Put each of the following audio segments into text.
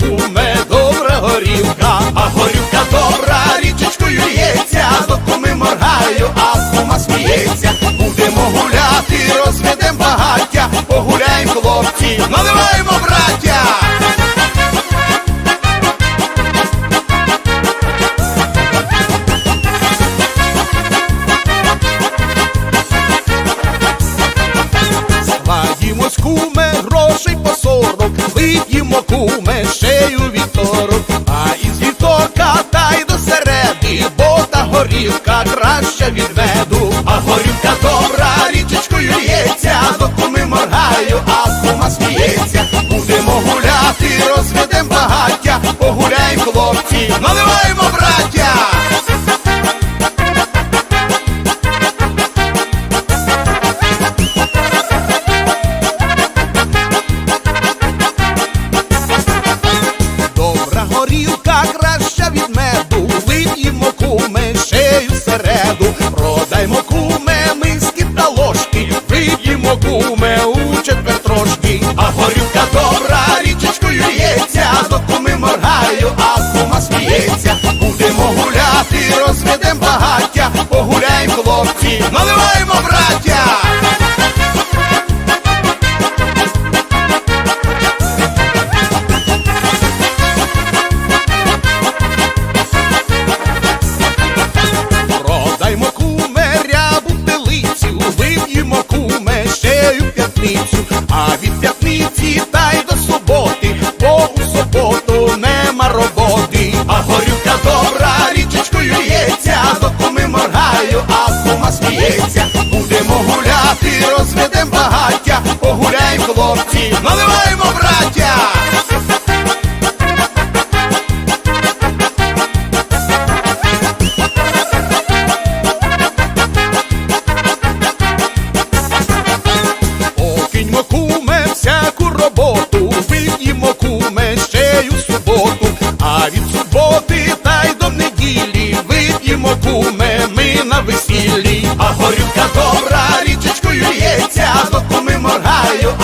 куме, добра горілка, а горілка добра, річечкою лється, до куми моргаю, а кума сміється. Будемо гуляти, розведем багаття, погуляємо, хлопці, наливаємо, браття. Складімось, куме, грошей по сорок, вип'ємо, куме, шею горілка краща від меду, а горілка добра, річечкою лється, до куми моргаю, а кума сміється. Будемо гуляти, розведем багаття, погуляємо, хлопці, наливаємо, браття. Добра горілка краща сміється. Будемо гуляти, розведем багаття, погуляємо, хлопці, наливаємо, браття. Покиньмо куме всяку роботу, вип'ємо куме щею суботу, а від суботи та й до неділі вип'ємо куме, ми на весіллі, а горілка добра, річечкою лється, до ми моргаю,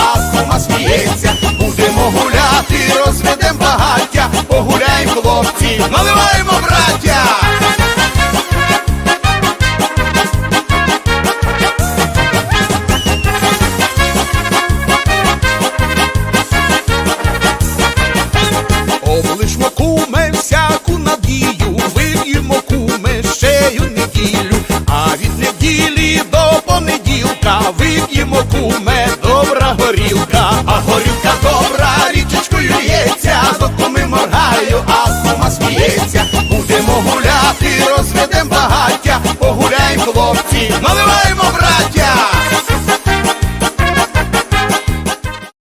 їмо куме, добра горілка, а горілка добра, річечкою лється, Допоми моргаю, а сума сміється. Будемо гуляти, розведем багаття, погуляємо хлопці.